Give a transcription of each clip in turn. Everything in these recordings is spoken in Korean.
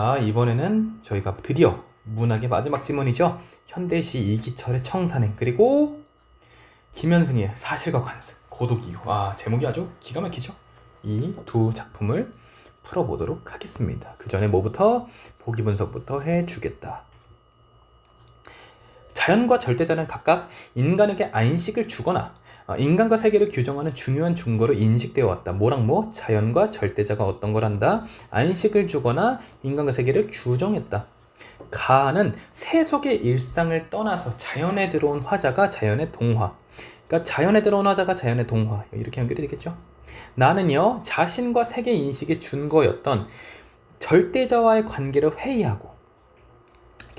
자, 이번에는 저희가 드디어 문학의 마지막 지문이죠. 현대시 이기철의 청산행 그리고 김현승의 사실과 관습 고독 이유. 와, 제목이 아주 기가 막히죠. 이 두 작품을 풀어보도록 하겠습니다. 그 전에 뭐부터 보기 분석부터 해주겠다. 자연과 절대자는 각각 인간에게 안식을 주거나 어, 인간과 세계를 규정하는 중요한 증거로 인식되어 왔다. 뭐랑 뭐? 자연과 절대자가 어떤 걸 한다? 안식을 주거나 인간과 세계를 규정했다. 가는 세속의 일상을 떠나서 자연에 들어온 화자가 자연의 동화. 그러니까 자연에 들어온 화자가 자연의 동화. 이렇게 연결이 되겠죠? 나는요, 자신과 세계 인식의 준거였던 절대자와의 관계를 회의하고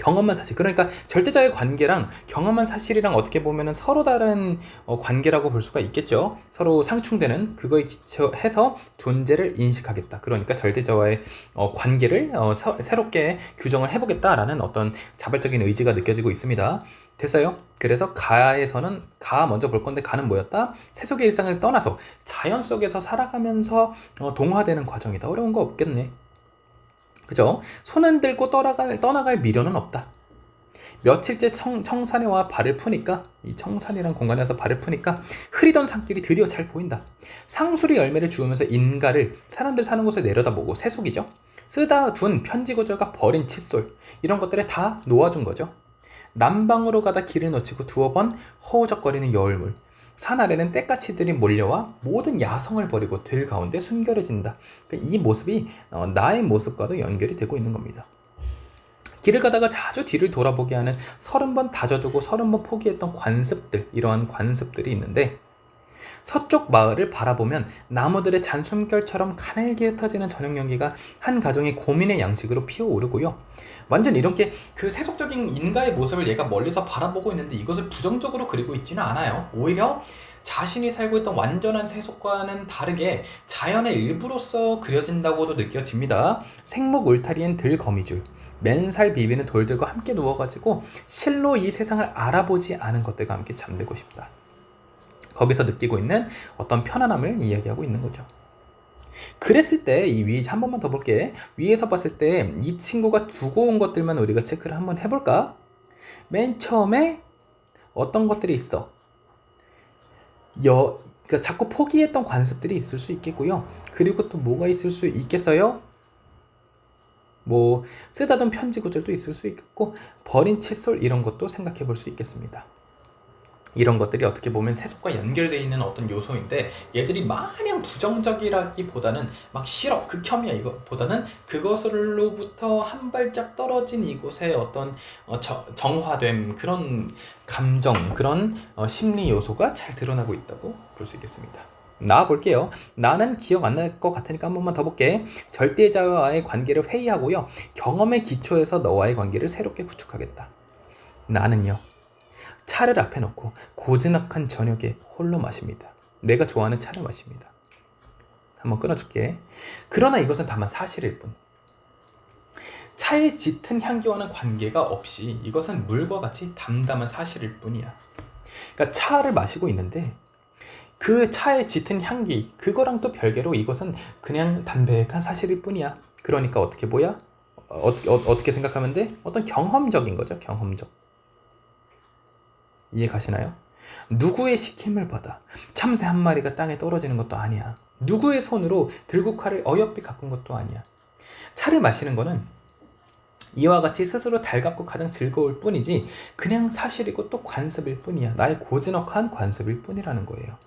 경험한 사실. 그러니까 절대자의 관계랑 경험한 사실이랑 어떻게 보면은 서로 다른 어, 관계라고 볼 수가 있겠죠. 서로 상충되는 그거에 기초해서 존재를 인식하겠다. 그러니까 절대자와의 어, 관계를 어, 서, 새롭게 규정을 해보겠다라는 어떤 자발적인 의지가 느껴지고 있습니다. 됐어요? 그래서 가에서는 가 먼저 볼 건데 가는 뭐였다? 세속의 일상을 떠나서 자연 속에서 살아가면서 어, 동화되는 과정이다. 어려운 거 없겠네. 그죠? 손은 들고 떠나갈, 떠나갈 미련은 없다. 며칠째 청, 청산에 와 발을 푸니까 이 청산이란 공간에서 발을 푸니까 흐리던 산길이 드디어 잘 보인다. 상수리 열매를 주우면서 인가를 사람들 사는 곳을 내려다보고 세속이죠. 쓰다 둔 편지 구절과 버린 칫솔 이런 것들을 다 놓아준 거죠. 남방으로 가다 길을 놓치고 두어 번 허우적거리는 여울물 산 아래는 떼까치들이 몰려와 모든 야성을 버리고 들 가운데 순결해진다. 그러니까 이 모습이 어, 나의 모습과도 연결이 되고 있는 겁니다. 길을 가다가 자주 뒤를 돌아보게 하는 서른 번 다져두고 서른 번 포기했던 관습들, 이러한 관습들이 있는데 서쪽 마을을 바라보면 나무들의 잔숨결처럼 가늘게 흩어지는 저녁 연기가 한 가정의 고민의 양식으로 피어오르고요. 완전 이렇게 그 세속적인 인가의 모습을 얘가 멀리서 바라보고 있는데 이것을 부정적으로 그리고 있지는 않아요. 오히려 자신이 살고 있던 완전한 세속과는 다르게 자연의 일부로서 그려진다고도 느껴집니다. 생목 울타리엔 들거미줄. 맨살 비비는 돌들과 함께 누워가지고 실로 이 세상을 알아보지 않은 것들과 함께 잠들고 싶다. 거기서 느끼고 있는 어떤 편안함을 이야기하고 있는 거죠. 그랬을 때 이위한 번만 더 볼게. 위에서 봤을 때 이 친구가 두고 온 것들만 우리가 체크를 한번 해볼까? 맨 처음에 어떤 것들이 있어? 여, 그러니까 자꾸 포기했던 관습들이 있을 수 있겠고요. 그리고 또 뭐가 있을 수 있겠어요? 뭐 쓰다던 편지 구절도 있을 수 있겠고 버린 칫솔 이런 것도 생각해 볼 수 있겠습니다. 이런 것들이 어떻게 보면 세속과 연결되어 있는 어떤 요소인데 얘들이 마냥 부정적이라기보다는 막 싫어 극혐이야 이것보다는 그것으로부터 한 발짝 떨어진 이곳의 어떤 어, 저, 정화됨 그런 감정 그런 어, 심리 요소가 잘 드러나고 있다고 볼 수 있겠습니다. 나와 볼게요. 나는 기억 안 날 것 같으니까 한 번만 더 볼게. 절대자와의 관계를 회의하고요. 경험의 기초에서 너와의 관계를 새롭게 구축하겠다. 나는요. 차를 앞에 놓고 고즈넉한 저녁에 홀로 마십니다. 내가 좋아하는 차를 마십니다. 한번 끊어줄게. 그러나 이것은 다만 사실일 뿐. 차의 짙은 향기와는 관계가 없이 이것은 물과 같이 담담한 사실일 뿐이야. 그러니까 차를 마시고 있는데 그 차의 짙은 향기 그거랑 또 별개로 이것은 그냥 담백한 사실일 뿐이야. 그러니까 어떻게 보야? 어, 어, 어떻게 생각하면 돼? 어떤 경험적인 거죠. 경험적. 이해 가시나요? 누구의 시킴을 받아 참새 한 마리가 땅에 떨어지는 것도 아니야. 누구의 손으로 칼을 어여삐 가꾼 것도 아니야. 차를 마시는 거는 이와 같이 스스로 달갑고 가장 즐거울 뿐이지 그냥 사실이고 또 관습일 뿐이야. 나의 고즈넉한 관습일 뿐이라는 거예요.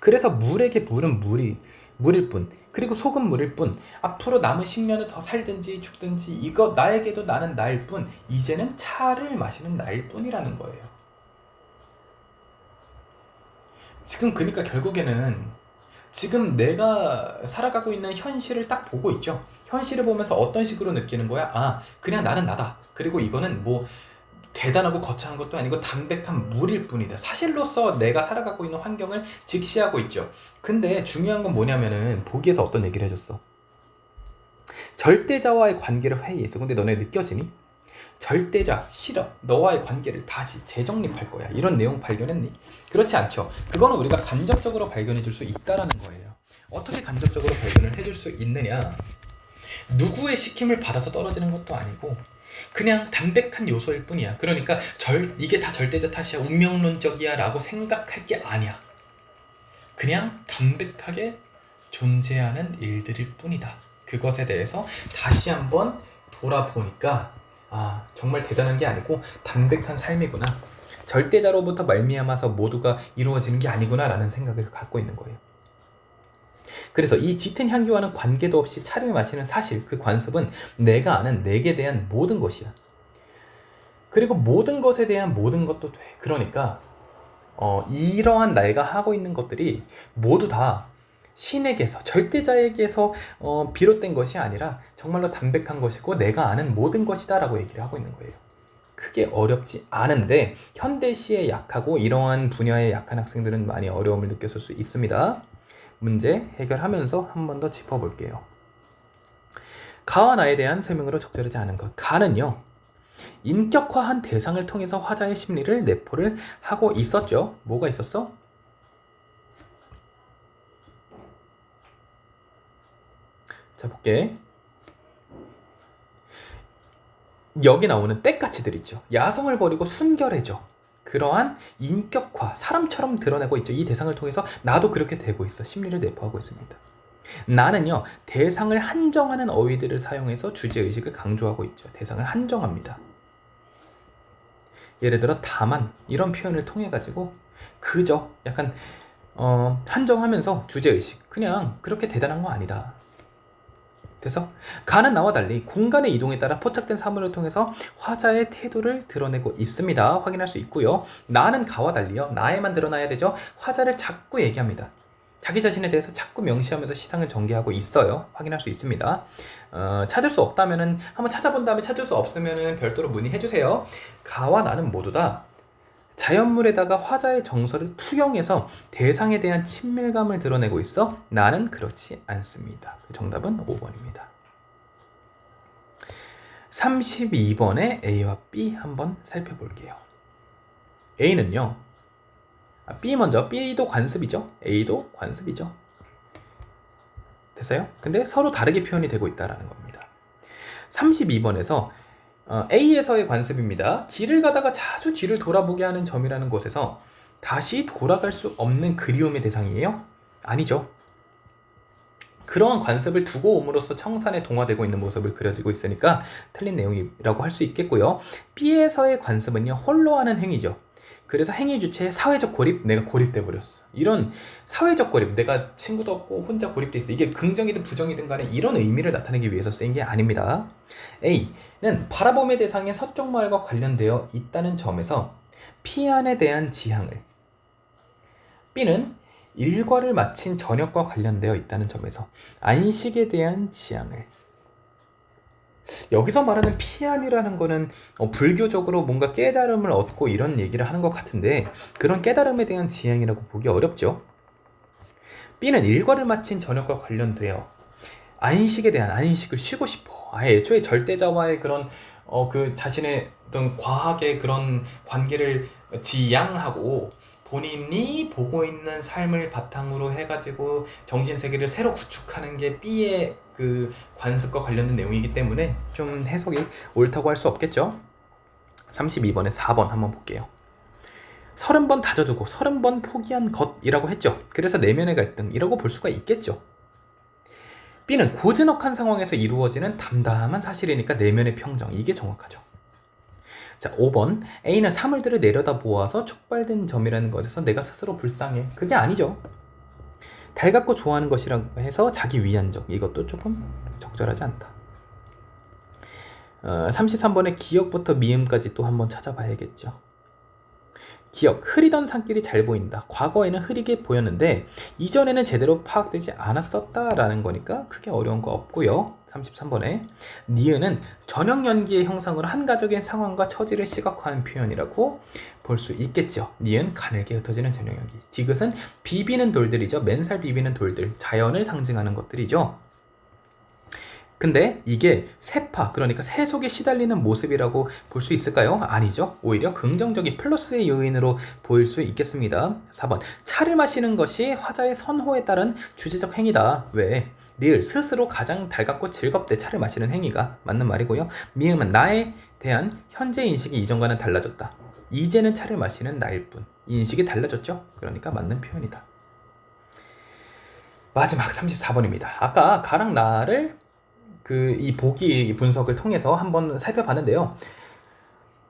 그래서 물에게 물은 물이 물일 뿐 그리고 소금 물일 뿐 앞으로 남은 10년을 더 살든지 죽든지 이거 나에게도 나는 나일 뿐 이제는 차를 마시는 나일 뿐이라는 거예요. 지금 그러니까 결국에는 지금 내가 살아가고 있는 현실을 딱 보고 있죠. 현실을 보면서 어떤 식으로 느끼는 거야? 아, 그냥 나는 나다. 그리고 이거는 뭐 대단하고 거창한 것도 아니고 담백한 물일 뿐이다. 사실로서 내가 살아가고 있는 환경을 직시하고 있죠. 근데 중요한 건 뭐냐면은 보기에서 어떤 얘기를 해줬어. 절대자와의 관계를 회의했어. 근데 너네 느껴지니? 절대자 싫어 너와의 관계를 다시 재정립할 거야 이런 내용 발견했니? 그렇지 않죠 그거는 우리가 간접적으로 발견해 줄 수 있다라는 거예요 어떻게 간접적으로 발견을 해줄 수 있느냐 누구의 시킴을 받아서 떨어지는 것도 아니고 그냥 담백한 요소일 뿐이야. 그러니까 절 이게 다 절대자 탓이야. 운명론적이야라고 생각할 게 아니야. 그냥 담백하게 존재하는 일들일 뿐이다. 그것에 대해서 다시 한번 돌아보니까 아 정말 대단한 게 아니고 담백한 삶이구나. 절대자로부터 말미암아서 모두가 이루어지는 게 아니구나라는 생각을 갖고 있는 거예요. 그래서 이 짙은 향기와는 관계도 없이 차를 마시는 사실, 그 관습은 내가 아는 내게 대한 모든 것이야. 그리고 모든 것에 대한 모든 것도 돼. 그러니까 어, 이러한 내가 하고 있는 것들이 모두 다 신에게서 절대자에게서 어, 비롯된 것이 아니라 정말로 담백한 것이고 내가 아는 모든 것이다라고 얘기를 하고 있는 거예요. 크게 어렵지 않은데 현대시에 약하고 이러한 분야에 약한 학생들은 많이 어려움을 느꼈을 수 있습니다. 문제 해결하면서 한 번 더 짚어볼게요. 가와 나에 대한 설명으로 적절하지 않은 것. 가는요. 인격화한 대상을 통해서 화자의 심리를 내포를 하고 있었죠. 뭐가 있었어? 자, 볼게. 여기 나오는 떼까치들 있죠. 야성을 버리고 순결해져. 그러한 인격화, 사람처럼 드러내고 있죠. 이 대상을 통해서 나도 그렇게 되고 있어. 심리를 내포하고 있습니다. 나는요, 대상을 한정하는 어휘들을 사용해서 주제의식을 강조하고 있죠. 대상을 한정합니다. 예를 들어, 다만, 이런 표현을 통해가지고, 그저, 약간, 어, 한정하면서 주제의식. 그냥 그렇게 대단한 거 아니다. 그래서 가는 나와 달리 공간의 이동에 따라 포착된 사물을 통해서 화자의 태도를 드러내고 있습니다. 확인할 수 있고요. 나는 가와 달리요. 나에만 드러나야 되죠. 화자를 자꾸 얘기합니다. 자기 자신에 대해서 자꾸 명시하면서 시상을 전개하고 있어요. 확인할 수 있습니다. 어, 찾을 수 없다면은 한번 찾아본 다음에 찾을 수 없으면은 별도로 문의해 주세요. 가와 나는 모두 다 자연물에다가 화자의 정서를 투영해서 대상에 대한 친밀감을 드러내고 있어 나는 그렇지 않습니다. 그 정답은 5번입니다. 32번의 A와 B 한번 살펴볼게요. A는요. 아, B 먼저. B도 관습이죠. A도 관습이죠. 됐어요? 근데 서로 다르게 표현이 되고 있다는 겁니다. 32번에서 어, A에서의 관습입니다. 길을 가다가 자주 뒤를 돌아보게 하는 점이라는 곳에서 다시 돌아갈 수 없는 그리움의 대상이에요? 아니죠. 그러한 관습을 두고 옴으로써 청산에 동화되고 있는 모습을 그려지고 있으니까 틀린 내용이라고 할 수 있겠고요. B에서의 관습은요, 홀로 하는 행위죠. 그래서 행위 주체 사회적 고립, 내가 고립돼 버렸어. 이런 사회적 고립, 내가 친구도 없고 혼자 고립돼 있어. 이게 긍정이든 부정이든 간에 이런 의미를 나타내기 위해서 쓰인 게 아닙니다. A는 바라봄의 대상의 서쪽 마을과 관련되어 있다는 점에서 피안에 대한 지향을 B는 일과를 마친 저녁과 관련되어 있다는 점에서 안식에 대한 지향을 여기서 말하는 피안이라는 거는 어, 불교적으로 뭔가 깨달음을 얻고 이런 얘기를 하는 것 같은데 그런 깨달음에 대한 지향이라고 보기 어렵죠. B는 일과를 마친 저녁과 관련되어 안식에 대한 안식을 쉬고 싶어. 아예 애초에 절대자와의 그런 어 그 자신의 어떤 과학의 그런 관계를 지양하고 본인이 보고 있는 삶을 바탕으로 해가지고 정신 세계를 새로 구축하는 게 B의 그 관습과 관련된 내용이기 때문에 좀 해석이 옳다고 할 수 없겠죠. 32번에 4번 한번 볼게요. 30번 다져두고 30번 포기한 것이라고 했죠. 그래서 내면의 갈등이라고 볼 수가 있겠죠. B는 고즈넉한 상황에서 이루어지는 담담한 사실이니까 내면의 평정. 이게 정확하죠. 자, 5번. A는 사물들을 내려다 보아서 촉발된 점이라는 것에서 내가 스스로 불쌍해. 그게 아니죠. 달갑고 좋아하는 것이라고 해서 자기 위안적. 이것도 조금 적절하지 않다. 어, 33번의 기억부터 미음까지 또 한번 찾아봐야겠죠. 기억, 흐리던 산길이 잘 보인다. 과거에는 흐리게 보였는데 이전에는 제대로 파악되지 않았었다라는 거니까 크게 어려운 거 없고요. 33번에 니은은 전형 연기의 형상으로 한 가족의 상황과 처지를 시각화한 표현이라고 볼 수 있겠죠. 니은 가늘게 흩어지는 전형 연기. 디귿은 비비는 돌들이죠. 맨살 비비는 돌들, 자연을 상징하는 것들이죠. 근데 이게 세파, 그러니까 세속에 시달리는 모습이라고 볼 수 있을까요? 아니죠. 오히려 긍정적인 플러스의 요인으로 보일 수 있겠습니다. 4번. 차를 마시는 것이 화자의 선호에 따른 주제적 행위다. 왜? 리을 스스로 가장 달갑고 즐겁게 차를 마시는 행위가 맞는 말이고요. 미음은 나에 대한 현재 인식이 이전과는 달라졌다. 이제는 차를 마시는 나일 뿐. 인식이 달라졌죠? 그러니까 맞는 표현이다. 마지막 34번입니다. 아까 가랑 나를 그 이 보기 분석을 통해서 한번 살펴봤는데요.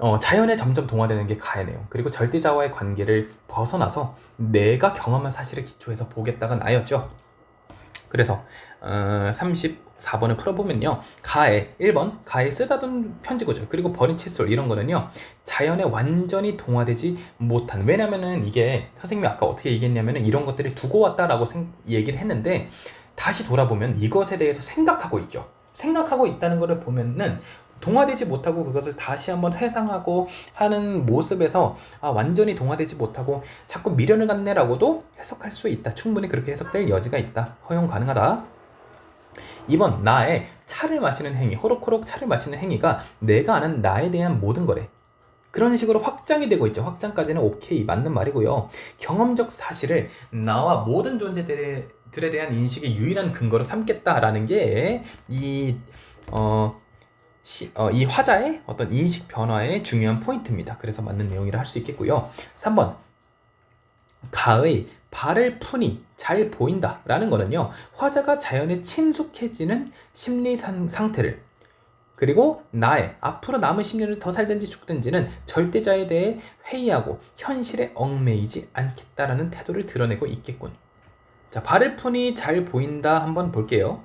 어, 자연에 점점 동화되는 게 가해네요. 그리고 절대자와의 관계를 벗어나서 내가 경험한 사실에 기초해서 보겠다가 나였죠. 그래서 어, 34번을 풀어보면요. 가해 1번 가해 쓰다듬 편지 구절 그리고 버린 칫솔 이런 거는요. 자연에 완전히 동화되지 못한 왜냐면은 이게 선생님이 아까 어떻게 얘기했냐면은 이런 것들을 두고 왔다라고 생, 얘기를 했는데 다시 돌아보면 이것에 대해서 생각하고 있죠. 생각하고 있다는 것을 보면은 동화되지 못하고 그것을 다시 한번 회상하고 하는 모습에서 아, 완전히 동화되지 못하고 자꾸 미련을 갖네라고도 해석할 수 있다. 충분히 그렇게 해석될 여지가 있다. 허용 가능하다. 2번 나의 차를 마시는 행위, 호록호록 차를 마시는 행위가 내가 아는 나에 대한 모든 거래. 그런 식으로 확장이 되고 있죠. 확장까지는 오케이 맞는 말이고요. 경험적 사실을 나와 모든 존재들에 들에 대한 인식의 유일한 근거로 삼겠다라는 게이 어, 시, 어, 이 화자의 어떤 인식 변화의 중요한 포인트입니다. 그래서 맞는 내용이라 할 수 있겠고요. 3번 가의 발을 푸니 잘 보인다 라는 거는요. 화자가 자연에 친숙해지는 심리 상, 상태를 그리고 나의 앞으로 남은 10년을 더 살든지 죽든지는 절대자에 대해 회의하고 현실에 얽매이지 않겠다라는 태도를 드러내고 있겠군. 자, 발을 푸니 잘 보인다 한번 볼게요.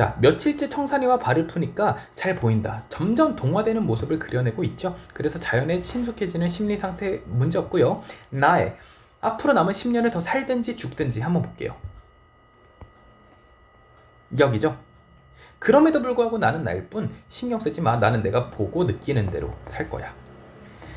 자, 며칠째 청산이와 발을 푸니까 잘 보인다. 점점 동화되는 모습을 그려내고 있죠. 그래서 자연에 친숙해지는 심리 상태 문제 없고요. 나의 앞으로 남은 10년을 더 살든지 죽든지 한번 볼게요. 여기죠. 그럼에도 불구하고 나는 나일 뿐 신경 쓰지 마. 나는 내가 보고 느끼는 대로 살 거야.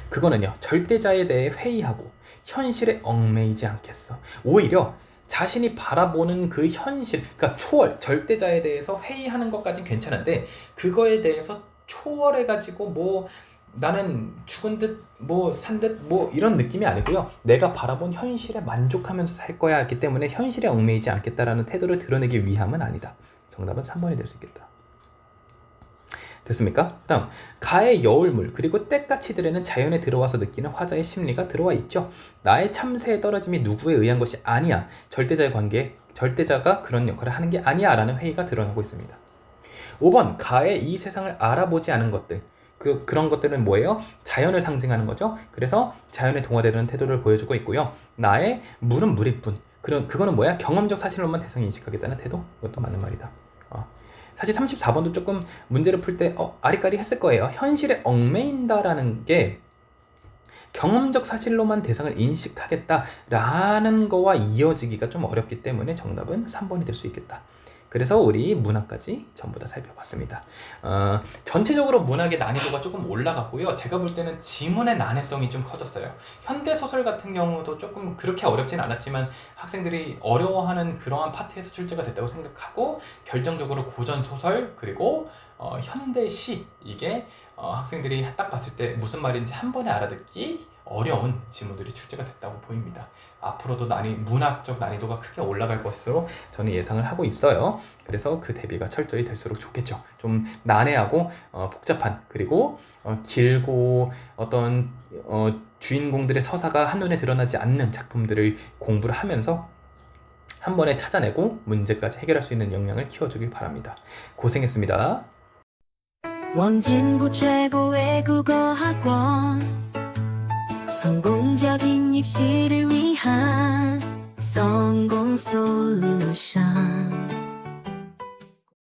그거는요. 절대자에 대해 회의하고 현실에 얽매이지 않겠어. 오히려 자신이 바라보는 그 현실, 그러니까 초월, 절대자에 대해서 회의하는 것까진 괜찮은데 그거에 대해서 초월해 가지고 뭐 나는 죽은 듯, 뭐 산 듯, 뭐 이런 느낌이 아니고요. 내가 바라본 현실에 만족하면서 살 거야 하기 때문에 현실에 얽매이지 않겠다라는 태도를 드러내기 위함은 아니다. 정답은 3번이 될 수 있겠다. 됐습니까? 다음 가의 여울물 그리고 때까치 들에는 자연에 들어와서 느끼는 화자의 심리가 들어와 있죠. 나의 참새의 떨어짐이 누구에 의한 것이 아니야. 절대자의 관계 절대자가 그런 역할을 하는 게 아니야 라는 회의가 드러나고 있습니다. 5번 가의 이 세상을 알아보지 않은 것들 그, 그런 것들은 뭐예요? 자연을 상징하는 거죠. 그래서 자연에 동화되는 태도를 보여주고 있고요. 나의 물은 물일 뿐. 그런 그거는 뭐야? 경험적 사실로만 대상 인식하겠다는 태도. 이것도 맞는 말이다. 어. 사실 34번도 조금 문제를 풀 때 어, 아리까리 했을 거예요. 현실에 얽매인다라는 게 경험적 사실로만 대상을 인식하겠다라는 거와 이어지기가 좀 어렵기 때문에 정답은 3번이 될 수 있겠다. 그래서 우리 문학까지 전부 다 살펴봤습니다. 어, 전체적으로 문학의 난이도가 조금 올라갔고요. 제가 볼 때는 지문의 난해성이 좀 커졌어요. 현대 소설 같은 경우도 조금 그렇게 어렵진 않았지만 학생들이 어려워하는 그러한 파트에서 출제가 됐다고 생각하고 결정적으로 고전 소설 그리고 어, 현대 시 이게 어, 학생들이 딱 봤을 때 무슨 말인지 한 번에 알아듣기 어려운 지문들이 출제가 됐다고 보입니다. 앞으로도 난이, 문학적 난이도가 크게 올라갈 것으로 저는 예상을 하고 있어요. 그래서 그 대비가 철저히 될수록 좋겠죠. 좀 난해하고 어, 복잡한 그리고 어, 길고 어떤 어, 주인공들의 서사가 한눈에 드러나지 않는 작품들을 공부를 하면서 한 번에 찾아내고 문제까지 해결할 수 있는 역량을 키워주길 바랍니다. 고생했습니다. 원진구 최고의 국어학원. 성공적인 입시를 위한 성공 솔루션